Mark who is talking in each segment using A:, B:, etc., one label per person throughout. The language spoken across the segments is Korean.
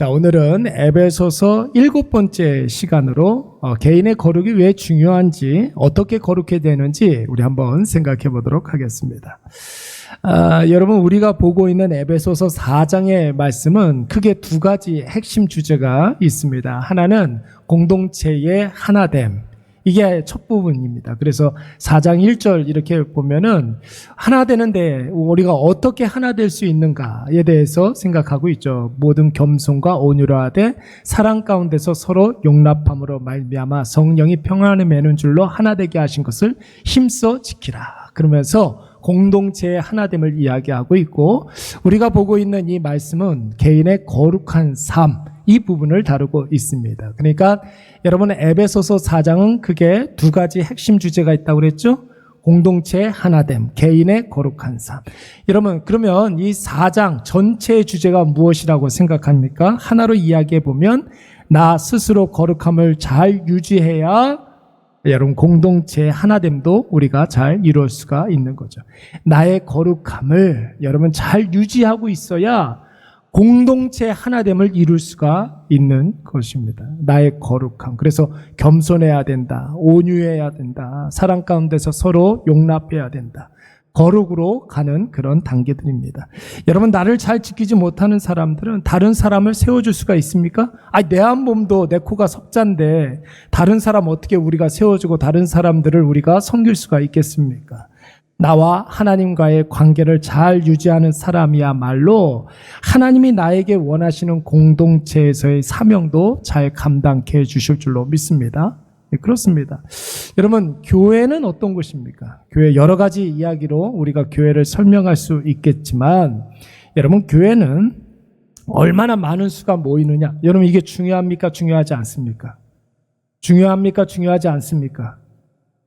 A: 자, 오늘은 에베소서 일곱 번째 시간으로 어, 개인의 거룩이 왜 중요한지, 어떻게 거룩해야 되는지 우리 한번 생각해 보도록 하겠습니다. 아, 여러분, 우리가 보고 있는 에베소서 4장의 말씀은 크게 두 가지 핵심 주제가 있습니다. 하나는 공동체의 하나됨. 이게 첫 부분입니다. 그래서 4장 1절 이렇게 보면은 하나 되는데 우리가 어떻게 하나 될 수 있는가에 대해서 생각하고 있죠. 모든 겸손과 온유로 하되 사랑 가운데서 서로 용납함으로 말미암아 성령이 평안을 매는 줄로 하나 되게 하신 것을 힘써 지키라. 그러면서 공동체의 하나됨을 이야기하고 있고 우리가 보고 있는 이 말씀은 개인의 거룩한 삶 이 부분을 다루고 있습니다. 그러니까 여러분 에베소서 4장은 크게 두 가지 핵심 주제가 있다고 그랬죠? 공동체의 하나됨, 개인의 거룩한 삶. 여러분, 그러면 이 4장 전체의 주제가 무엇이라고 생각합니까? 하나로 이야기해 보면, 나 스스로 거룩함을 잘 유지해야 여러분 공동체의 하나됨도 우리가 잘 이룰 수가 있는 거죠. 나의 거룩함을 여러분 잘 유지하고 있어야 공동체 하나됨을 이룰 수가 있는 것입니다. 나의 거룩함. 그래서 겸손해야 된다. 온유해야 된다. 사랑 가운데서 서로 용납해야 된다. 거룩으로 가는 그런 단계들입니다. 여러분, 나를 잘 지키지 못하는 사람들은 다른 사람을 세워줄 수가 있습니까? 아, 내 한 몸도 내 코가 석잔데 다른 사람 어떻게 우리가 세워주고 다른 사람들을 우리가 섬길 수가 있겠습니까? 나와 하나님과의 관계를 잘 유지하는 사람이야말로 하나님이 나에게 원하시는 공동체에서의 사명도 잘 감당케 해 주실 줄로 믿습니다. 네, 그렇습니다. 여러분, 교회는 어떤 곳입니까? 교회 여러 가지 이야기로 우리가 교회를 설명할 수 있겠지만, 여러분, 교회는 얼마나 많은 수가 모이느냐? 여러분, 이게 중요합니까? 중요하지 않습니까? 중요합니까? 중요하지 않습니까?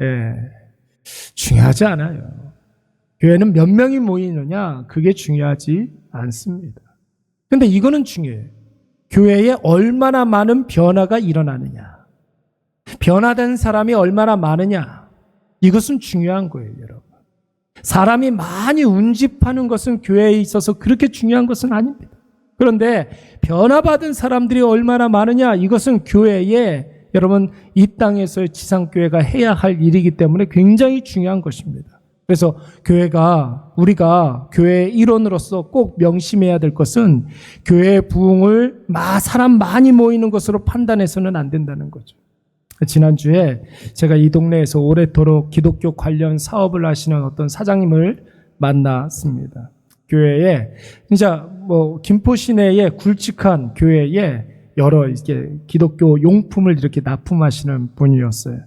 A: 예. 중요하지 않아요. 교회는 몇 명이 모이느냐, 그게 중요하지 않습니다. 근데 이거는 중요해요. 교회에 얼마나 많은 변화가 일어나느냐. 변화된 사람이 얼마나 많으냐. 이것은 중요한 거예요, 여러분. 사람이 많이 운집하는 것은 교회에 있어서 그렇게 중요한 것은 아닙니다. 그런데 변화받은 사람들이 얼마나 많으냐, 이것은 교회에 여러분 이 땅에서의 지상교회가 해야 할 일이기 때문에 굉장히 중요한 것입니다. 그래서 교회가 우리가 교회의 일원으로서 꼭 명심해야 될 것은 교회의 부흥을 마 사람 많이 모이는 것으로 판단해서는 안 된다는 거죠. 지난주에 제가 이 동네에서 오래도록 기독교 관련 사업을 하시는 어떤 사장님을 만났습니다. 교회에 진짜 뭐 김포 시내의 굵직한 교회에 여러 이렇게 기독교 용품을 이렇게 납품하시는 분이었어요.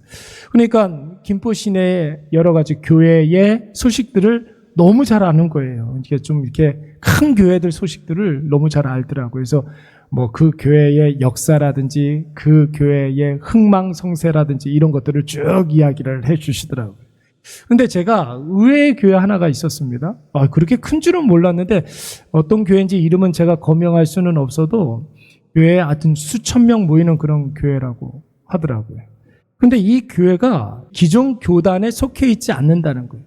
A: 그러니까 김포 시내의 여러 가지 교회의 소식들을 너무 잘 아는 거예요. 이게 좀 이렇게 큰 교회들 소식들을 너무 잘 알더라고요. 그래서 뭐 그 교회의 역사라든지 그 교회의 흥망성쇠라든지 이런 것들을 쭉 이야기를 해 주시더라고요. 근데 제가 의외의 교회 하나가 있었습니다. 아, 그렇게 큰 줄은 몰랐는데 어떤 교회인지 이름은 제가 거명할 수는 없어도 교회에 하여튼 수천 명 모이는 그런 교회라고 하더라고요. 근데 이 교회가 기존 교단에 속해 있지 않는다는 거예요.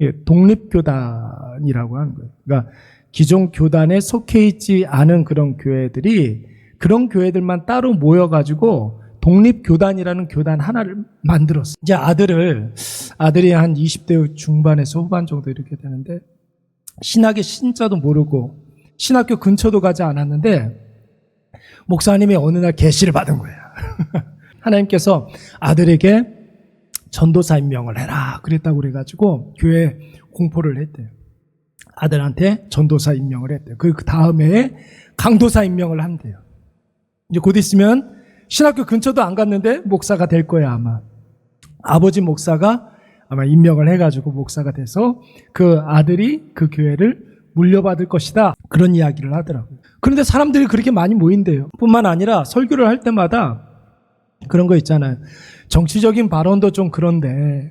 A: 예, 독립교단이라고 하는 거예요. 그러니까 기존 교단에 속해 있지 않은 그런 교회들이 그런 교회들만 따로 모여가지고 독립교단이라는 교단 하나를 만들었어요. 이제 아들을, 아들이 한 20대 중반에서 후반 정도 이렇게 되는데, 신학의 신자도 모르고, 신학교 근처도 가지 않았는데, 목사님이 어느 날 계시를 받은 거예요. 하나님께서 아들에게 전도사 임명을 해라. 그랬다고 그래가지고 교회 공포를 했대요. 아들한테 전도사 임명을 했대요. 그 다음에 강도사 임명을 한대요. 이제 곧 있으면 신학교 근처도 안 갔는데 목사가 될 거야, 아마. 아버지 목사가 아마 임명을 해가지고 목사가 돼서 그 아들이 그 교회를 물려받을 것이다. 그런 이야기를 하더라고요. 그런데 사람들이 그렇게 많이 모인대요. 뿐만 아니라 설교를 할 때마다 그런 거 있잖아요. 정치적인 발언도 좀 그런데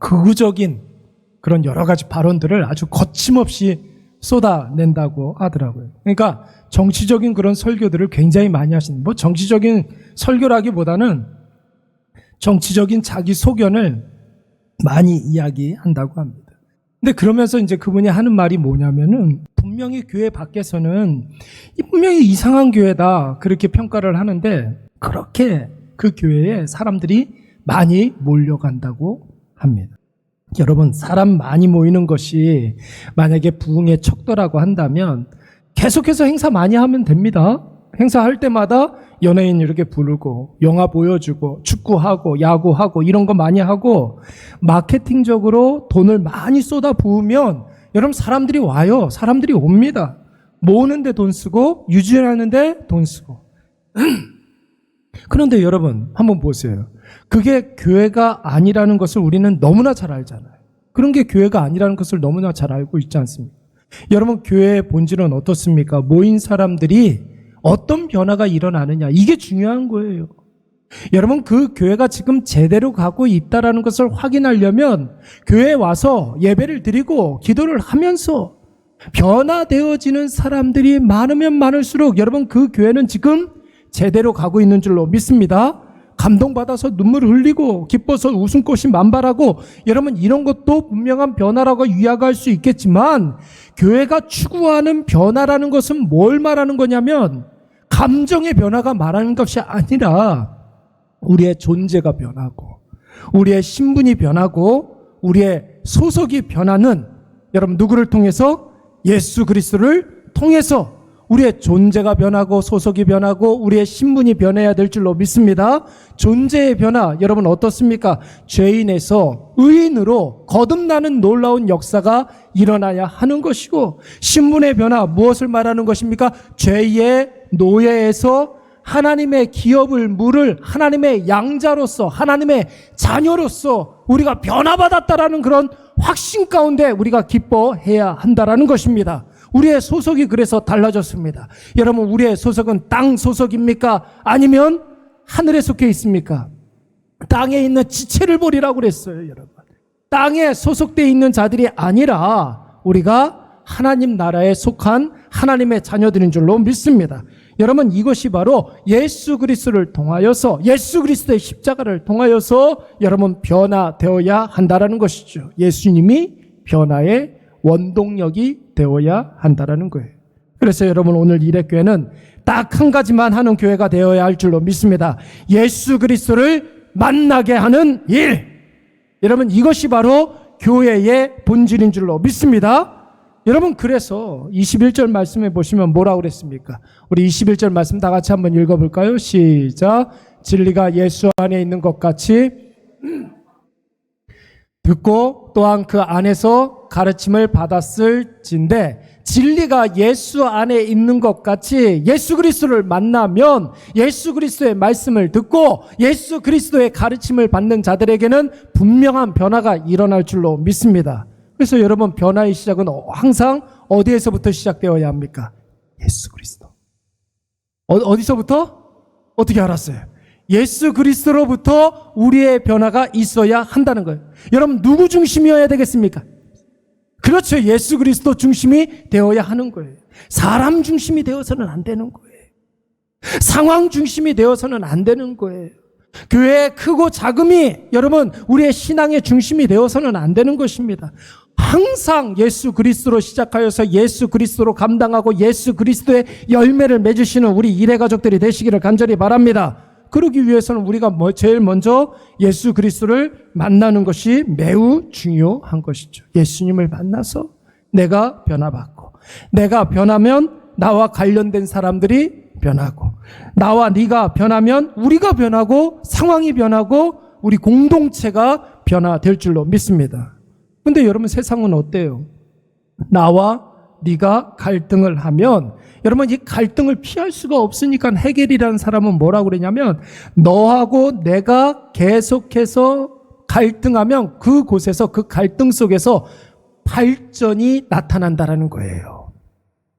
A: 극우적인 그런 여러 가지 발언들을 아주 거침없이 쏟아낸다고 하더라고요. 그러니까 정치적인 그런 설교들을 굉장히 많이 하시는, 뭐 정치적인 설교라기보다는 정치적인 자기 소견을 많이 이야기한다고 합니다. 근데 그러면서 이제 그분이 하는 말이 뭐냐면은 분명히 교회 밖에서는 이 분명히 이상한 교회다 그렇게 평가를 하는데 그렇게 그 교회에 사람들이 많이 몰려간다고 합니다. 여러분 사람 많이 모이는 것이 만약에 부흥의 척도라고 한다면 계속해서 행사 많이 하면 됩니다. 행사할 때마다 연예인 이렇게 부르고 영화 보여주고 축구하고 야구하고 이런 거 많이 하고 마케팅적으로 돈을 많이 쏟아 부으면 여러분 사람들이 와요. 사람들이 옵니다. 모으는데 돈 쓰고 유지하는데 돈 쓰고. 그런데 여러분 한번 보세요. 그게 교회가 아니라는 것을 우리는 너무나 잘 알잖아요. 그런 게 교회가 아니라는 것을 너무나 잘 알고 있지 않습니까? 여러분 교회의 본질은 어떻습니까? 모인 사람들이 어떤 변화가 일어나느냐 이게 중요한 거예요. 여러분 그 교회가 지금 제대로 가고 있다라는 것을 확인하려면 교회에 와서 예배를 드리고 기도를 하면서 변화되어지는 사람들이 많으면 많을수록 여러분 그 교회는 지금 제대로 가고 있는 줄로 믿습니다. 감동받아서 눈물을 흘리고 기뻐서 웃음꽃이 만발하고 여러분 이런 것도 분명한 변화라고 이야기할 수 있겠지만 교회가 추구하는 변화라는 것은 뭘 말하는 거냐면 감정의 변화가 말하는 것이 아니라 우리의 존재가 변하고 우리의 신분이 변하고 우리의 소속이 변하는 여러분 누구를 통해서 예수 그리스도를 통해서 우리의 존재가 변하고 소속이 변하고 우리의 신분이 변해야 될 줄로 믿습니다. 존재의 변화 여러분 어떻습니까? 죄인에서 의인으로 거듭나는 놀라운 역사가 일어나야 하는 것이고 신분의 변화 무엇을 말하는 것입니까? 죄의 노예에서 하나님의 기업을 물을 하나님의 양자로서 하나님의 자녀로서 우리가 변화받았다라는 그런 확신 가운데 우리가 기뻐해야 한다라는 것입니다. 우리의 소속이 그래서 달라졌습니다. 여러분, 우리의 소속은 땅 소속입니까? 아니면 하늘에 속해 있습니까? 땅에 있는 지체를 보리라고 그랬어요, 여러분. 땅에 소속되어 있는 자들이 아니라 우리가 하나님 나라에 속한 하나님의 자녀들인 줄로 믿습니다. 여러분 이것이 바로 예수 그리스도를 통하여서 예수 그리스도의 십자가를 통하여서 여러분 변화되어야 한다라는 것이죠. 예수님이 변화의 원동력이 되어야 한다라는 거예요. 그래서 여러분 오늘 이래교회는 딱 한 가지만 하는 교회가 되어야 할 줄로 믿습니다. 예수 그리스도를 만나게 하는 일. 여러분 이것이 바로 교회의 본질인 줄로 믿습니다. 여러분 그래서 21절 말씀에 보시면 뭐라고 그랬습니까? 우리 21절 말씀 다 같이 한번 읽어볼까요? 시작. 진리가 예수 안에 있는 것 같이 듣고 또한 그 안에서 가르침을 받았을진데 진리가 예수 안에 있는 것 같이 예수 그리스도를 만나면 예수 그리스도의 말씀을 듣고 예수 그리스도의 가르침을 받는 자들에게는 분명한 변화가 일어날 줄로 믿습니다. 그래서 여러분 변화의 시작은 항상 어디에서부터 시작되어야 합니까? 예수 그리스도. 어, 어디서부터? 어떻게 알았어요? 예수 그리스도로부터 우리의 변화가 있어야 한다는 거예요. 여러분 누구 중심이어야 되겠습니까? 그렇죠. 예수 그리스도 중심이 되어야 하는 거예요. 사람 중심이 되어서는 안 되는 거예요. 상황 중심이 되어서는 안 되는 거예요. 교회의 크고 작음이 여러분 우리의 신앙의 중심이 되어서는 안 되는 것입니다. 항상 예수 그리스도로 시작하여서 예수 그리스도로 감당하고 예수 그리스도의 열매를 맺으시는 우리 일해 가족들이 되시기를 간절히 바랍니다. 그러기 위해서는 우리가 뭐 제일 먼저 예수 그리스도를 만나는 것이 매우 중요한 것이죠. 예수님을 만나서 내가 변화받고 내가 변하면 나와 관련된 사람들이 변하고 나와 네가 변하면 우리가 변하고 상황이 변하고 우리 공동체가 변화될 줄로 믿습니다. 근데 여러분 세상은 어때요? 나와 네가 갈등을 하면 여러분 이 갈등을 피할 수가 없으니까 해결이라는 사람은 뭐라고 그러냐면 너하고 내가 계속해서 갈등하면 그 곳에서 그 갈등 속에서 발전이 나타난다라는 거예요.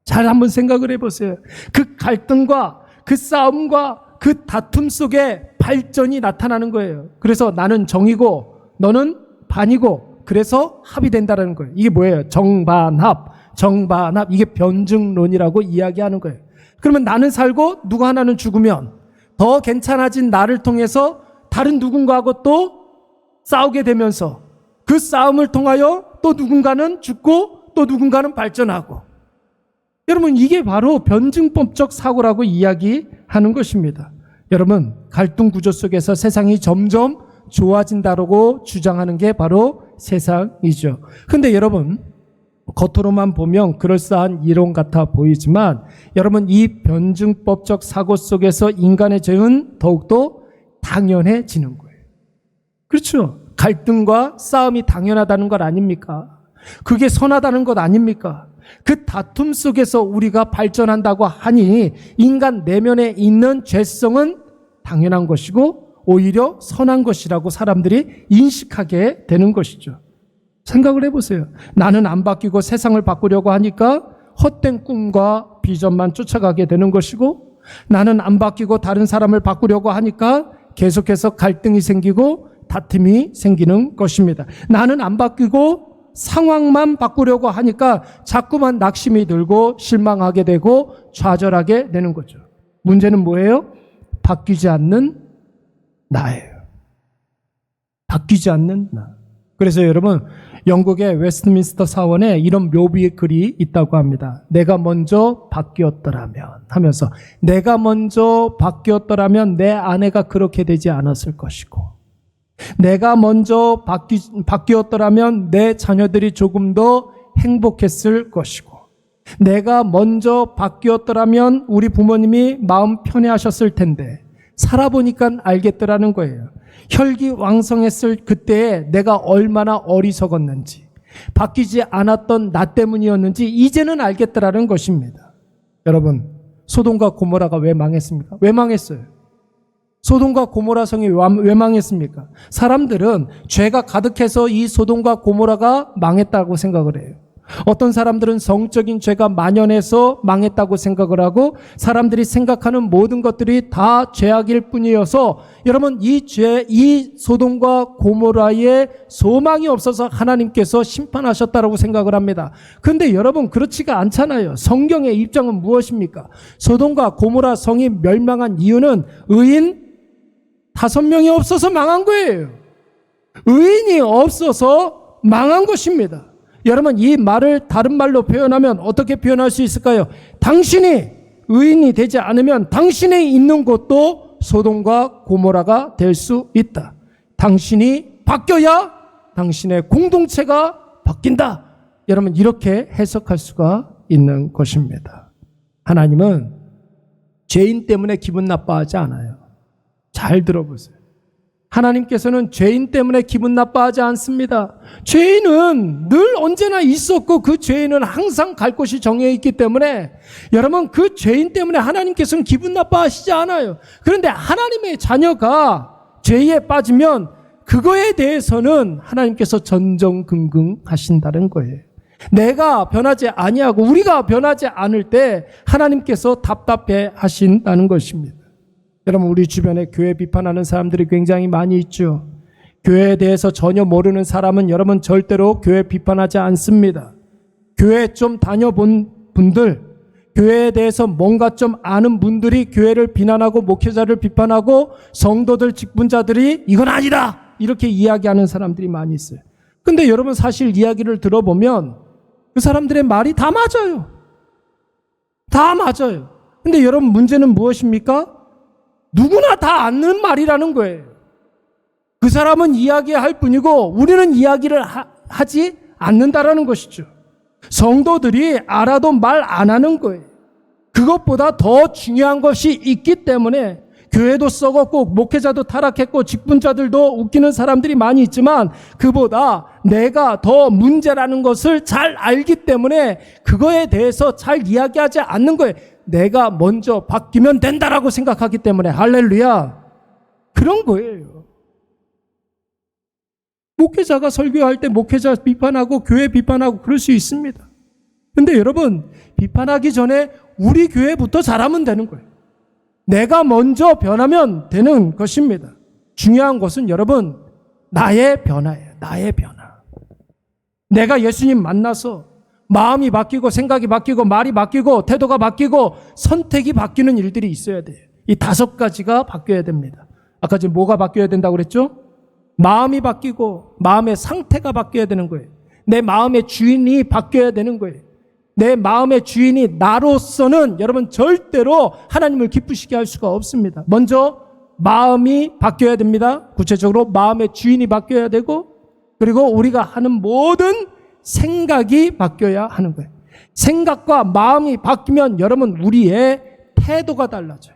A: 잘 한번 생각을 해보세요. 그 갈등과 그 싸움과 그 다툼 속에 발전이 나타나는 거예요. 그래서 나는 정이고 너는 반이고 그래서 합의된다는 거예요. 이게 뭐예요? 정반합, 정반합. 이게 변증론이라고 이야기하는 거예요. 그러면 나는 살고 누구 하나는 죽으면 더 괜찮아진 나를 통해서 다른 누군가하고 또 싸우게 되면서 그 싸움을 통하여 또또 누군가는 죽고 또 누군가는 발전하고. 여러분, 이게 바로 변증법적 사고라고 이야기하는 것입니다. 여러분, 갈등 구조 속에서 세상이 점점 좋아진다고 주장하는 게 바로 세상이죠. 근데 여러분, 겉으로만 보면 그럴싸한 이론 같아 보이지만 여러분 이 변증법적 사고 속에서 인간의 죄는 더욱더 당연해지는 거예요. 그렇죠. 갈등과 싸움이 당연하다는 것 아닙니까? 그게 선하다는 것 아닙니까? 그 다툼 속에서 우리가 발전한다고 하니 인간 내면에 있는 죄성은 당연한 것이고 오히려 선한 것이라고 사람들이 인식하게 되는 것이죠. 생각을 해보세요. 나는 안 바뀌고 세상을 바꾸려고 하니까 헛된 꿈과 비전만 쫓아가게 되는 것이고 나는 안 바뀌고 다른 사람을 바꾸려고 하니까 계속해서 갈등이 생기고 다툼이 생기는 것입니다. 나는 안 바뀌고 상황만 바꾸려고 하니까 자꾸만 낙심이 들고 실망하게 되고 좌절하게 되는 거죠. 문제는 뭐예요? 바뀌지 않는 나예요. 바뀌지 않는 나. 그래서 여러분 영국의 웨스트민스터 사원에 이런 묘비의 글이 있다고 합니다. 내가 먼저 바뀌었더라면 하면서 내가 먼저 바뀌었더라면 내 아내가 그렇게 되지 않았을 것이고 내가 먼저 바뀌, 바뀌었더라면 내 자녀들이 조금 더 행복했을 것이고 내가 먼저 바뀌었더라면 우리 부모님이 마음 편해 하셨을 텐데 살아보니까 알겠더라는 거예요. 혈기 왕성했을 그때에 내가 얼마나 어리석었는지, 바뀌지 않았던 나 때문이었는지 이제는 알겠더라는 것입니다. 여러분, 소돔과 고모라가 왜 망했습니까? 왜 망했어요? 소돔과 고모라 성이 왜 망했습니까? 사람들은 죄가 가득해서 이 소돔과 고모라가 망했다고 생각을 해요. 어떤 사람들은 성적인 죄가 만연해서 망했다고 생각을 하고 사람들이 생각하는 모든 것들이 다 죄악일 뿐이어서 여러분 이 죄, 이 소돔과 고모라의 소망이 없어서 하나님께서 심판하셨다라고 생각을 합니다. 근데 여러분 그렇지가 않잖아요. 성경의 입장은 무엇입니까? 소돔과 고모라 성이 멸망한 이유는 의인 다섯 명이 없어서 망한 거예요. 의인이 없어서 망한 것입니다. 여러분 이 말을 다른 말로 표현하면 어떻게 표현할 수 있을까요? 당신이 의인이 되지 않으면 당신이 있는 곳도 소돔과 고모라가 될 수 있다. 당신이 바뀌어야 당신의 공동체가 바뀐다. 여러분 이렇게 해석할 수가 있는 것입니다. 하나님은 죄인 때문에 기분 나빠하지 않아요. 잘 들어보세요. 하나님께서는 죄인 때문에 기분 나빠하지 않습니다. 죄인은 늘 언제나 있었고 그 죄인은 항상 갈 곳이 정해 있기 때문에 여러분 그 죄인 때문에 하나님께서는 기분 나빠하시지 않아요. 그런데 하나님의 자녀가 죄에 빠지면 그거에 대해서는 하나님께서 전정긍긍 하신다는 거예요. 내가 변하지 아니하고 우리가 변하지 않을 때 하나님께서 답답해 하신다는 것입니다. 여러분 우리 주변에 교회 비판하는 사람들이 굉장히 많이 있죠. 교회에 대해서 전혀 모르는 사람은 여러분 절대로 교회 비판하지 않습니다. 교회 좀 다녀본 분들, 교회에 대해서 뭔가 좀 아는 분들이 교회를 비난하고 목회자를 비판하고 성도들 직분자들이 이건 아니다! 이렇게 이야기하는 사람들이 많이 있어요. 근데 여러분 사실 이야기를 들어보면 그 사람들의 말이 다 맞아요. 다 맞아요. 근데 여러분 문제는 무엇입니까? 누구나 다 아는 말이라는 거예요. 그 사람은 이야기할 뿐이고 우리는 이야기를 하, 지 않는다라는 것이죠. 성도들이 알아도 말 안 하는 거예요. 그것보다 더 중요한 것이 있기 때문에 교회도 썩었고 목회자도 타락했고 직분자들도 웃기는 사람들이 많이 있지만 그보다 내가 더 문제라는 것을 잘 알기 때문에 그거에 대해서 잘 이야기하지 않는 거예요. 내가 먼저 바뀌면 된다라고 생각하기 때문에 할렐루야. 그런 거예요. 목회자가 설교할 때 목회자 비판하고 교회 비판하고 그럴 수 있습니다. 근데 여러분, 비판하기 전에 우리 교회부터 잘하면 되는 거예요. 내가 먼저 변하면 되는 것입니다. 중요한 것은 여러분, 나의 변화예요. 나의 변화. 내가 예수님 만나서 마음이 바뀌고 생각이 바뀌고 말이 바뀌고 태도가 바뀌고 선택이 바뀌는 일들이 있어야 돼요. 이 다섯 가지가 바뀌어야 됩니다. 아까 지금 뭐가 바뀌어야 된다고 그랬죠? 마음이 바뀌고 마음의 상태가 바뀌어야 되는 거예요. 내 마음의 주인이 바뀌어야 되는 거예요. 내 마음의 주인이 나로서는 여러분 절대로 하나님을 기쁘시게 할 수가 없습니다. 먼저 마음이 바뀌어야 됩니다. 구체적으로 마음의 주인이 바뀌어야 되고 그리고 우리가 하는 모든 생각이 바뀌어야 하는 거예요. 생각과 마음이 바뀌면 여러분 우리의 태도가 달라져요.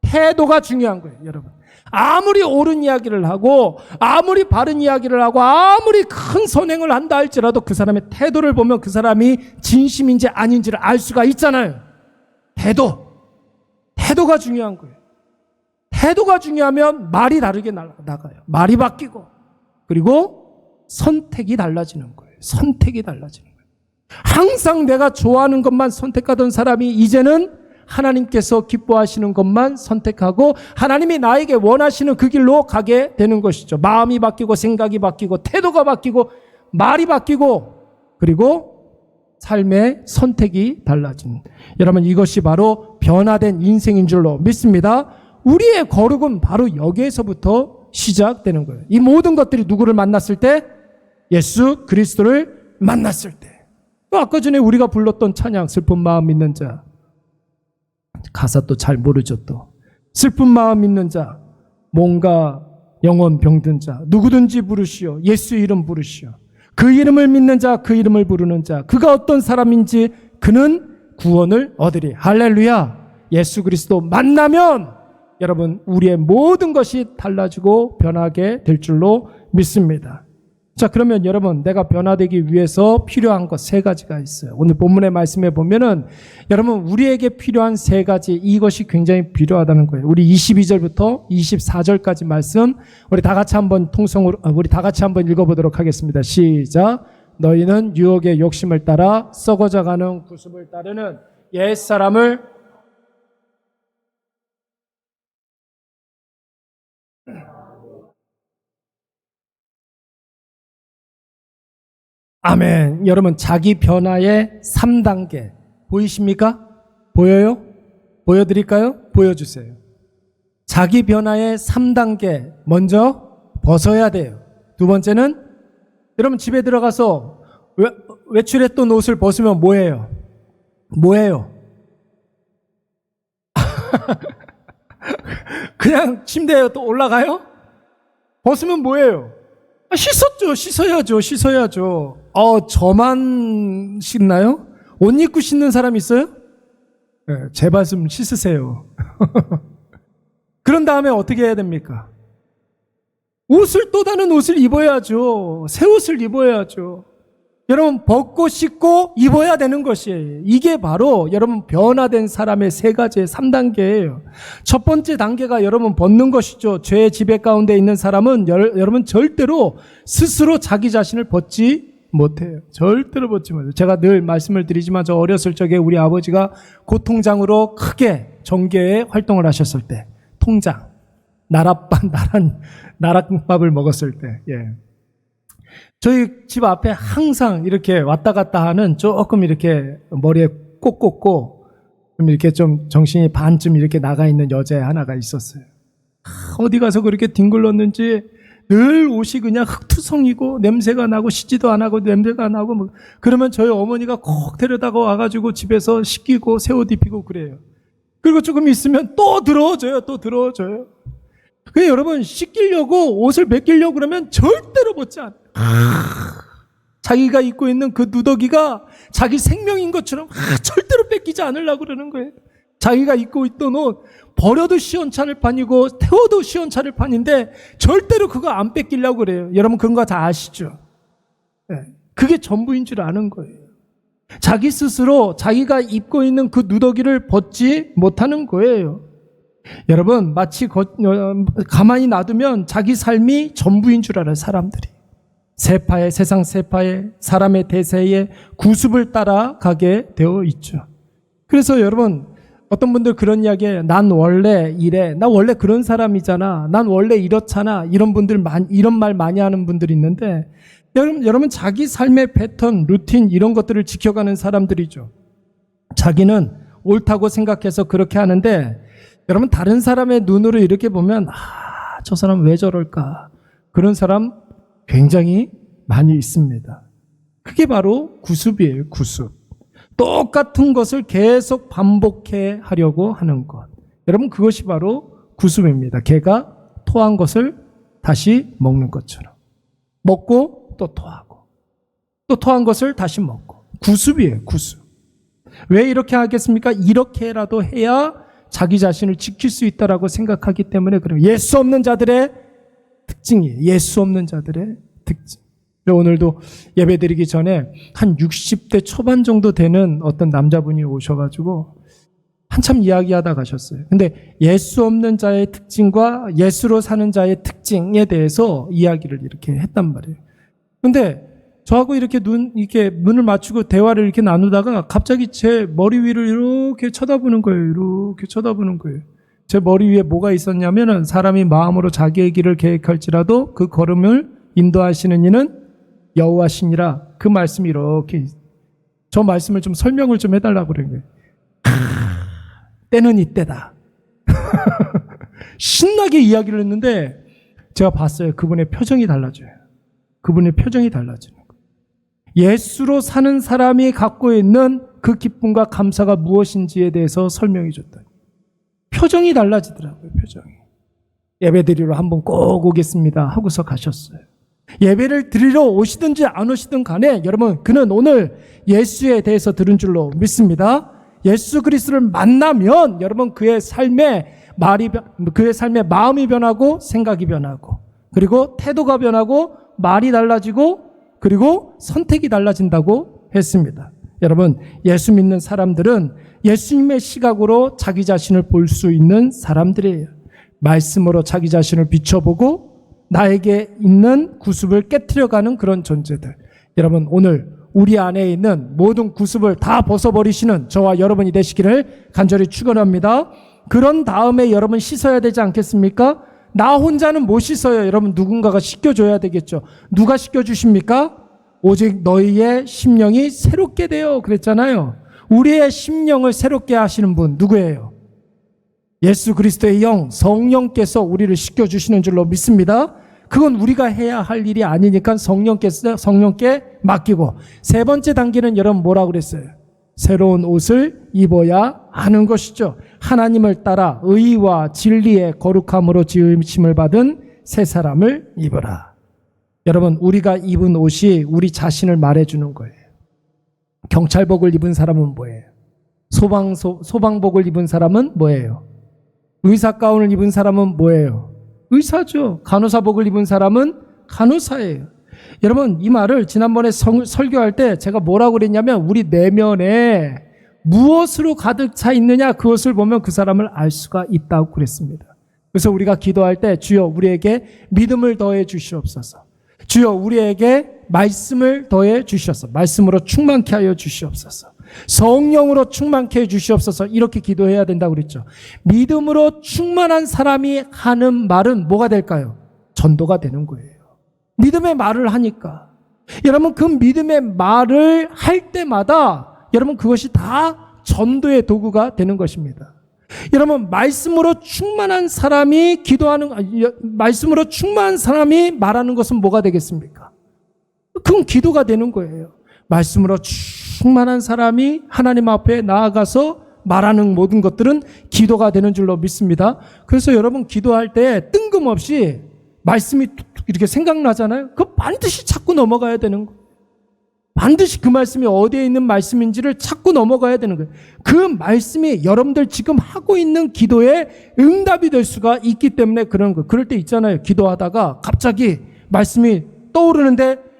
A: 태도가 중요한 거예요, 여러분. 아무리 옳은 이야기를 하고 아무리 바른 이야기를 하고 아무리 큰 선행을 한다 할지라도 그 사람의 태도를 보면 그 사람이 진심인지 아닌지를 알 수가 있잖아요. 태도. 태도가 중요한 거예요. 태도가 중요하면 말이 다르게 나- 나가요. 말이 바뀌고 그리고 선택이 달라지는 거예요. 선택이 달라지는 거예요. 항상 내가 좋아하는 것만 선택하던 사람이 이제는 하나님께서 기뻐하시는 것만 선택하고 하나님이 나에게 원하시는 그 길로 가게 되는 것이죠. 마음이 바뀌고 생각이 바뀌고 태도가 바뀌고 말이 바뀌고 그리고 삶의 선택이 달라진. 여러분 이것이 바로 변화된 인생인 줄로 믿습니다. 우리의 거룩은 바로 여기에서부터 시작되는 거예요. 이 모든 것들이 누구를 만났을 때 예수 그리스도를 만났을 때. 또 아까 전에 우리가 불렀던 찬양 슬픈 마음 있는 자. 가사 또 잘 모르죠 또. 슬픈 마음 있는 자. 뭔가 영원 병든 자. 누구든지 부르시오. 예수 이름 부르시오. 그 이름을 믿는 자 그 이름을 부르는 자. 그가 어떤 사람인지 그는 구원을 얻으리. 할렐루야. 예수 그리스도 만나면 여러분 우리의 모든 것이 달라지고 변하게 될 줄로 믿습니다. 자, 그러면 여러분, 내가 변화되기 위해서 필요한 것 세 가지가 있어요. 오늘 본문의 말씀에 보면은 여러분, 우리에게 필요한 세 가지, 이것이 굉장히 필요하다는 거예요. 우리 22절부터 24절까지 말씀, 우리 다 같이 한번 통성으로, 아, 우리 다 같이 한번 읽어보도록 하겠습니다. 시작. 너희는 유혹의 욕심을 따라 썩어져가는 구습을 따르는 옛 사람을 아멘. 여러분, 자기 변화의 3단계. 보이십니까? 보여요? 보여드릴까요? 보여주세요. 자기 변화의 3단계. 먼저 벗어야 돼요. 두 번째는, 여러분 집에 들어가서 외, 외출했던 옷을 벗으면 뭐예요? 뭐예요? 그냥 침대에 또 올라가요? 벗으면 뭐예요? 아, 씻었죠. 씻어야죠. 씻어야죠. 어, 저만 씻나요? 옷 입고 씻는 사람 있어요? 네, 제발 좀 씻으세요. 그런 다음에 어떻게 해야 됩니까? 옷을 또 다른 옷을 입어야죠. 새 옷을 입어야죠. 여러분, 벗고 씻고 입어야 되는 것이에요. 이게 바로 여러분 변화된 사람의 세 가지의 3단계예요. 첫 번째 단계가 여러분 벗는 것이죠. 죄의 지배 가운데 있는 사람은 여, 여러분 절대로 스스로 자기 자신을 벗지 못해요. 절대로 벗지 못해요. 제가 늘 말씀을 드리지만 저 어렸을 적에 우리 아버지가 고통장으로 크게 정계에 활동을 하셨을 때 통장 나랏밥 나란 나랏밥을 먹었을 때 예. 저희 집 앞에 항상 이렇게 왔다 갔다 하는 조금 이렇게 머리에 꼭 꽂고 좀 이렇게 좀 정신이 반쯤 이렇게 나가 있는 여자 하나가 있었어요. 아, 어디 가서 그렇게 뒹굴렀는지 늘 옷이 그냥 흙투성이고 냄새가 나고 씻지도 안 하고 냄새가 나고 뭐 그러면 저희 어머니가 꼭 데려다가 와가지고 집에서 씻기고 새 옷 입히고 그래요. 그리고 조금 있으면 또 들어줘요, 또 들어줘요. 그 여러분 씻기려고 옷을 벗기려고 그러면 절대로 벗지 않아요. 자기가 입고 있는 그 누더기가 자기 생명인 것처럼 아, 절대로 뺏기지 않으려고 그러는 거예요. 자기가 입고 있던 옷 버려도 시원찮을 판이고 태워도 시원찮을 판인데 절대로 그거 안 뺏기려고 그래요. 여러분 그런 거 다 아시죠? 예, 그게 전부인 줄 아는 거예요. 자기 스스로 자기가 입고 있는 그 누더기를 벗지 못하는 거예요. 여러분 마치 거- 어, 가만히 놔두면 자기 삶이 전부인 줄 알아요 사람들이 세파의 세상 세파의 사람의 대세에 구습을 따라가게 되어 있죠. 그래서 여러분 어떤 분들 그런 이야기에 난 원래 이래 나 원래 그런 사람이잖아 난 원래 이렇잖아 이런 분들 많 이런 말 많이 하는 분들이 있는데 여러분 여러분 자기 삶의 패턴 루틴 이런 것들을 지켜가는 사람들이죠. 자기는 옳다고 생각해서 그렇게 하는데 여러분 다른 사람의 눈으로 이렇게 보면 아, 저 사람 왜 저럴까? 그런 사람 굉장히 많이 있습니다. 그게 바로 구습이에요, 구습. 똑같은 것을 계속 반복해 하려고 하는 것. 여러분, 그것이 바로 구습입니다. 개가 토한 것을 다시 먹는 것처럼. 먹고 또 토하고. 또 토한 것을 다시 먹고. 구습이에요, 구습. 왜 이렇게 하겠습니까? 이렇게라도 해야 자기 자신을 지킬 수 있다라고 생각하기 때문에 그래요. 예수 없는 자들의 특징이에요. 예수 없는 자들의 특징. 오늘도 예배 드리기 전에 한 60대 초반 정도 되는 어떤 남자분이 오셔가지고 한참 이야기하다 가셨어요. 근데 예수 없는 자의 특징과 예수로 사는 자의 특징에 대해서 이야기를 이렇게 했단 말이에요. 근데 저하고 이렇게 눈, 이렇게 눈을 맞추고 대화를 이렇게 나누다가 갑자기 제 머리 위를 이렇게 쳐다보는 거예요. 이렇게 쳐다보는 거예요. 제 머리 위에 뭐가 있었냐면은 사람이 마음으로 자기의 길을 계획할지라도 그 걸음을 인도하시는 이는 여호와시니라 그 말씀이 이렇게 저 말씀을 좀 설명을 좀 해달라고 그런 거예요. 때는 이때다. 신나게 이야기를 했는데 제가 봤어요. 그분의 표정이 달라져요. 그분의 표정이 달라지는 거예요. 예수로 사는 사람이 갖고 있는 그 기쁨과 감사가 무엇인지에 대해서 설명해 줬다. 표정이 달라지더라고요, 표정이. 예배 드리러 한번 꼭 오겠습니다. 하고서 가셨어요. 예배를 드리러 오시든지 안 오시든 간에 여러분, 그는 오늘 예수에 대해서 들은 줄로 믿습니다. 예수 그리스도를 만나면 여러분 그의 삶에 말이 변- 그의 삶의 마음이 변하고 생각이 변하고 그리고 태도가 변하고 말이 달라지고 그리고 선택이 달라진다고 했습니다. 여러분, 예수 믿는 사람들은 예수님의 시각으로 자기 자신을 볼 수 있는 사람들이에요. 말씀으로 자기 자신을 비춰보고 나에게 있는 구습을 깨뜨려가는 그런 존재들. 여러분, 오늘 우리 안에 있는 모든 구습을 다 벗어버리시는 저와 여러분이 되시기를 간절히 축원합니다. 그런 다음에 여러분 씻어야 되지 않겠습니까? 나 혼자는 못 씻어요. 여러분 누군가가 씻겨줘야 되겠죠. 누가 씻겨주십니까? 오직 너희의 심령이 새롭게 되어 그랬잖아요. 우리의 심령을 새롭게 하시는 분 누구예요? 예수 그리스도의 영, 성령께서 우리를 씻겨주시는 줄로 믿습니다. 그건 우리가 해야 할 일이 아니니까 성령께서, 성령께 맡기고. 세 번째 단계는 여러분 뭐라고 그랬어요? 새로운 옷을 입어야 하는 것이죠. 하나님을 따라 의와 진리의 거룩함으로 지으심을 받은 새 사람을 입어라. 여러분, 우리가 입은 옷이 우리 자신을 말해주는 거예요. 경찰복을 입은 사람은 뭐예요? 소방, 소, 소방복을 입은 사람은 뭐예요? 의사 가운을 입은 사람은 뭐예요? 의사죠. 간호사복을 입은 사람은 간호사예요. 여러분, 이 말을 지난번에 성- 설교할 때 제가 뭐라고 그랬냐면 우리 내면에 무엇으로 가득 차 있느냐 그것을 보면 그 사람을 알 수가 있다고 그랬습니다. 그래서 우리가 기도할 때 주여 우리에게 믿음을 더해 주시옵소서. 주여 우리에게 말씀을 더해 주시옵소서. 말씀으로 충만케 하여 주시옵소서. 성령으로 충만케 해 주시옵소서. 이렇게 기도해야 된다고 그랬죠. 믿음으로 충만한 사람이 하는 말은 뭐가 될까요? 전도가 되는 거예요. 믿음의 말을 하니까. 여러분 그 믿음의 말을 할 때마다 여러분 그것이 다 전도의 도구가 되는 것입니다. 여러분 말씀으로 충만한 사람이 기도하는 아, 여- 말씀으로 충만한 사람이 말하는 것은 뭐가 되겠습니까? 그건 기도가 되는 거예요. 말씀으로 충 만한 사람이 하나님 앞에 나아가서 말하는 모든 것들은 기도가 되는 줄로 믿습니다. 그래서 여러분 기도할 때 뜬금없이 말씀이 이렇게 생각나잖아요. 그 반드시 찾고 넘어가야 되는 거예요. 반드시 그 말씀이 어디에 있는 말씀인지를 찾고 넘어가야 되는 거예요. 그 말씀이 여러분들 지금 하고 있는 기도에 응답이 될 수가 있기 때문에 그런 거예요. 그럴 때 있잖아요. 기도하다가 갑자기 말씀이 떠오르는데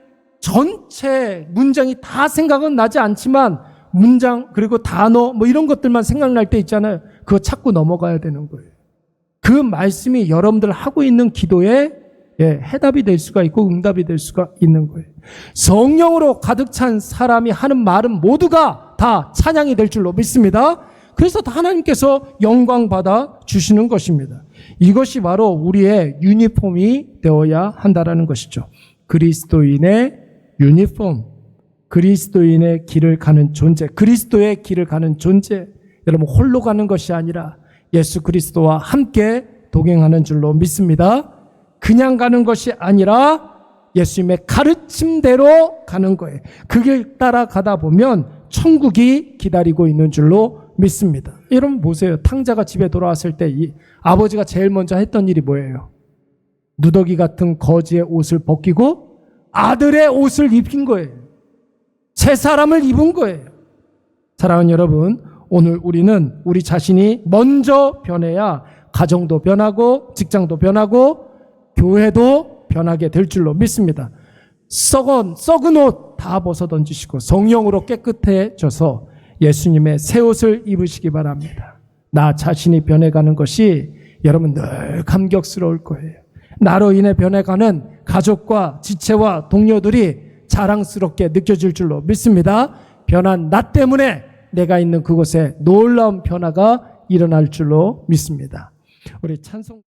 A: 전체 문장이 다 생각은 나지 않지만 문장 그리고 단어 뭐 이런 것들만 생각날 때 있잖아요. 그거 찾고 넘어가야 되는 거예요. 그 말씀이 여러분들 하고 있는 기도에 예, 해답이 될 수가 있고 응답이 될 수가 있는 거예요. 성령으로 가득 찬 사람이 하는 말은 모두가 다 찬양이 될 줄로 믿습니다. 그래서 다 하나님께서 영광 받아 주시는 것입니다. 이것이 바로 우리의 유니폼이 되어야 한다라는 것이죠. 그리스도인의 유니폼, 그리스도인의 길을 가는 존재, 그리스도의 길을 가는 존재. 여러분 홀로 가는 것이 아니라 예수 그리스도와 함께 동행하는 줄로 믿습니다. 그냥 가는 것이 아니라 예수님의 가르침대로 가는 거예요. 그길 따라가다 보면 천국이 기다리고 있는 줄로 믿습니다. 여러분 보세요. 탕자가 집에 돌아왔을 때 이 아버지가 제일 먼저 했던 일이 뭐예요? 누더기 같은 거지의 옷을 벗기고 아들의 옷을 입힌 거예요. 새 사람을 입은 거예요. 사랑하는 여러분, 오늘 우리는 우리 자신이 먼저 변해야 가정도 변하고 직장도 변하고 교회도 변하게 될 줄로 믿습니다. 썩은 썩은 옷 다 벗어 던지시고 성령으로 깨끗해져서 예수님의 새 옷을 입으시기 바랍니다. 나 자신이 변해가는 것이 여러분 늘 감격스러울 거예요. 나로 인해 변해가는 가족과 지체와 동료들이 자랑스럽게 느껴질 줄로 믿습니다. 변한 나 때문에 내가 있는 그곳에 놀라운 변화가 일어날 줄로 믿습니다. 우리 찬송